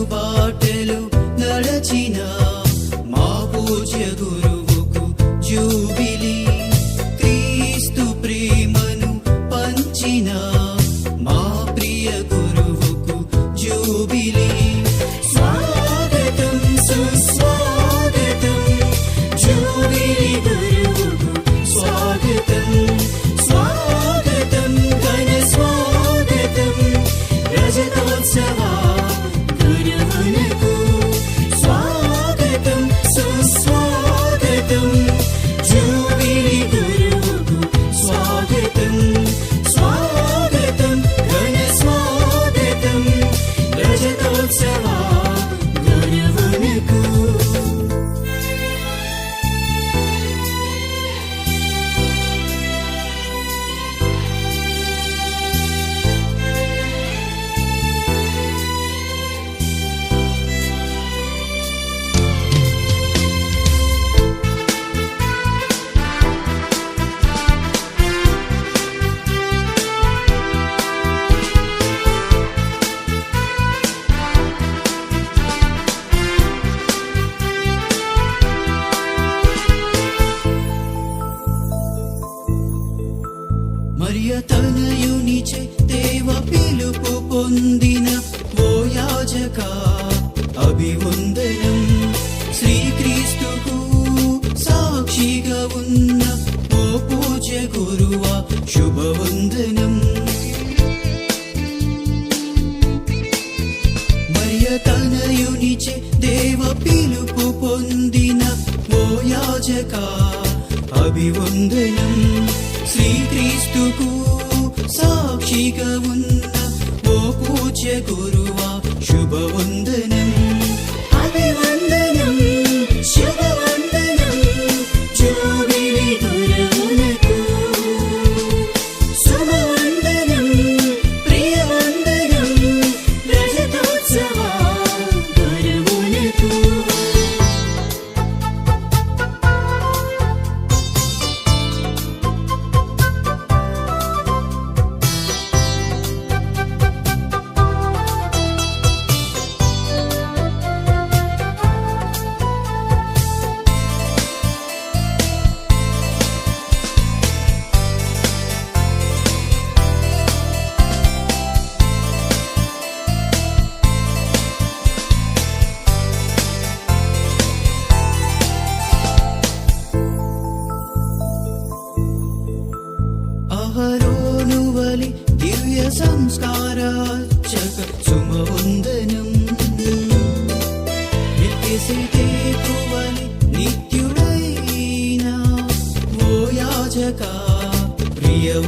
ചുറ്റുപാട് വന്ദനം మరియ దేవ పిలుపు పొందిన ఓ అభివందనం. శ్రీక్రీస్తుకు సాక్షిగా ఉన్న ఓ పూజ్య గురువా శుభవందనం. സംസ്കാരാർച്ചക ചുമവന്ദനം എത്തിസിതേക്കുവലി നിത്യുടൈന ഓയാചക പ്രിയവ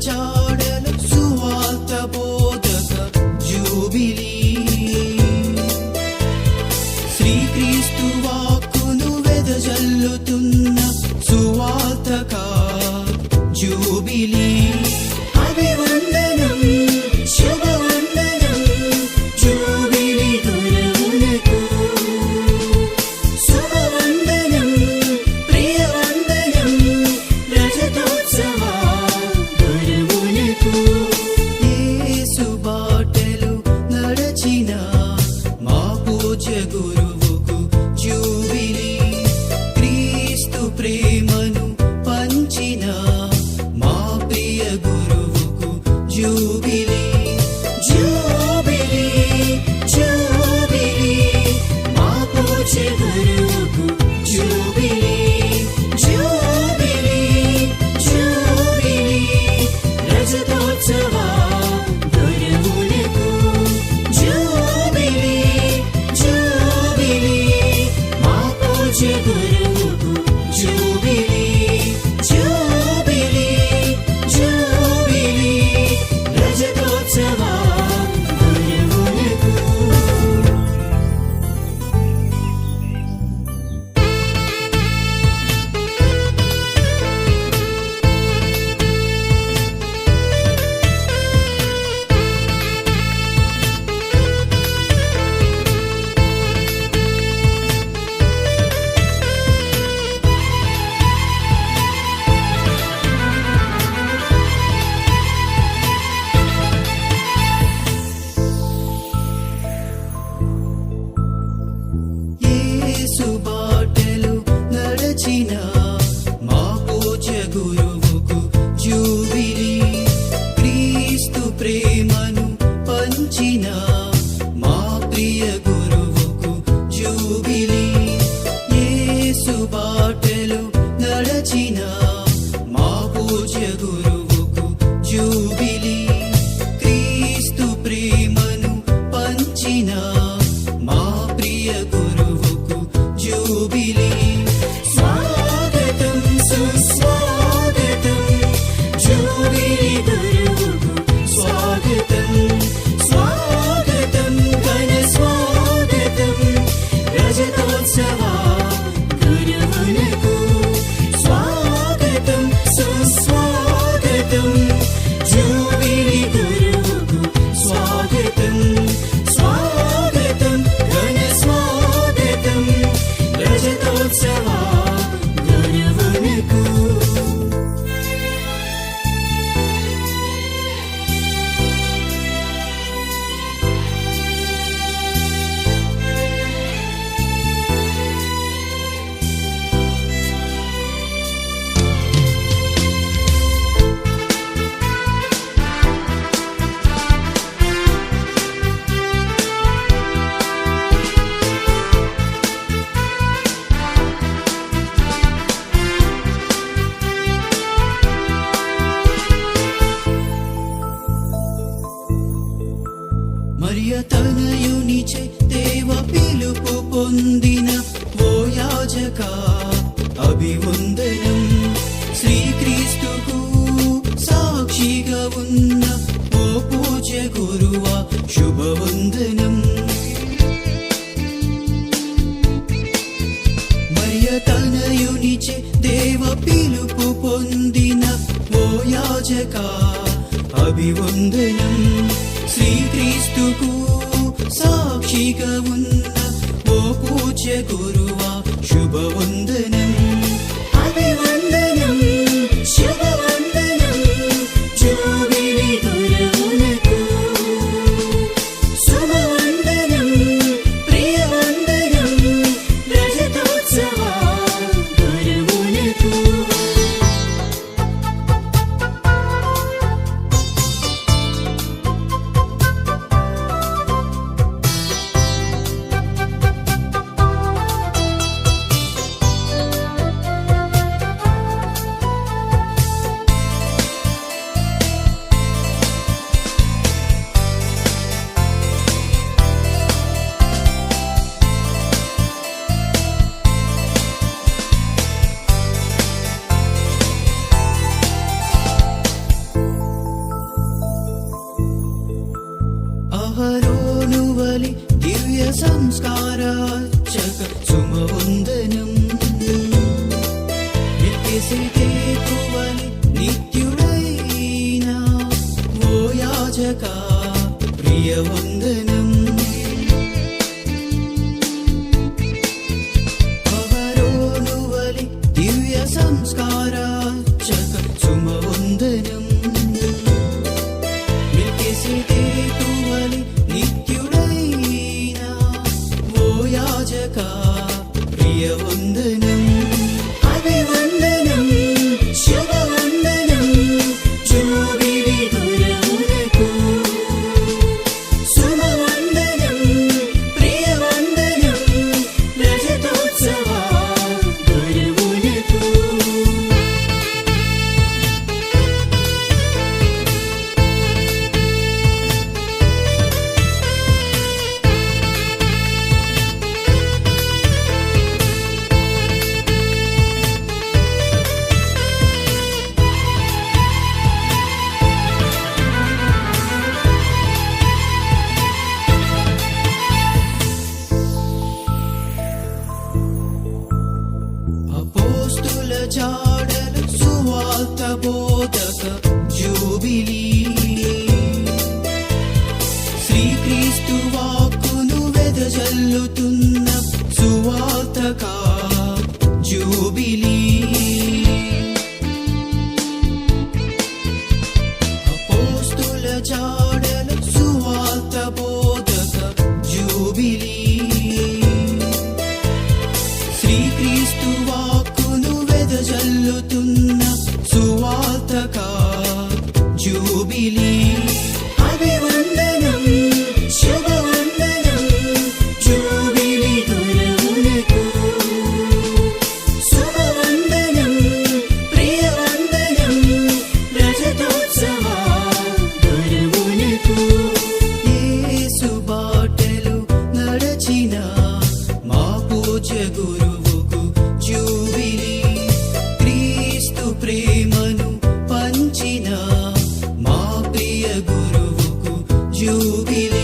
yo. సాక్షిగా ఉన్న ఓ పూజ దేవ పిలుపు పొందిన ఓ అభివందనం శ్రీక్రీస్తుకు సాక్షిగా ఉన్న ఓ పూజ గురువా സംസ്കാരാർച്ചക ചുമവന്ദനം നിത്യസിതേക്കുവനി നിത്യുടൈന ഓ യാചക പ്രിയവന്ദനം സംസ്കാര ಗುರುವುಕು ಜೂಬಿಲೆ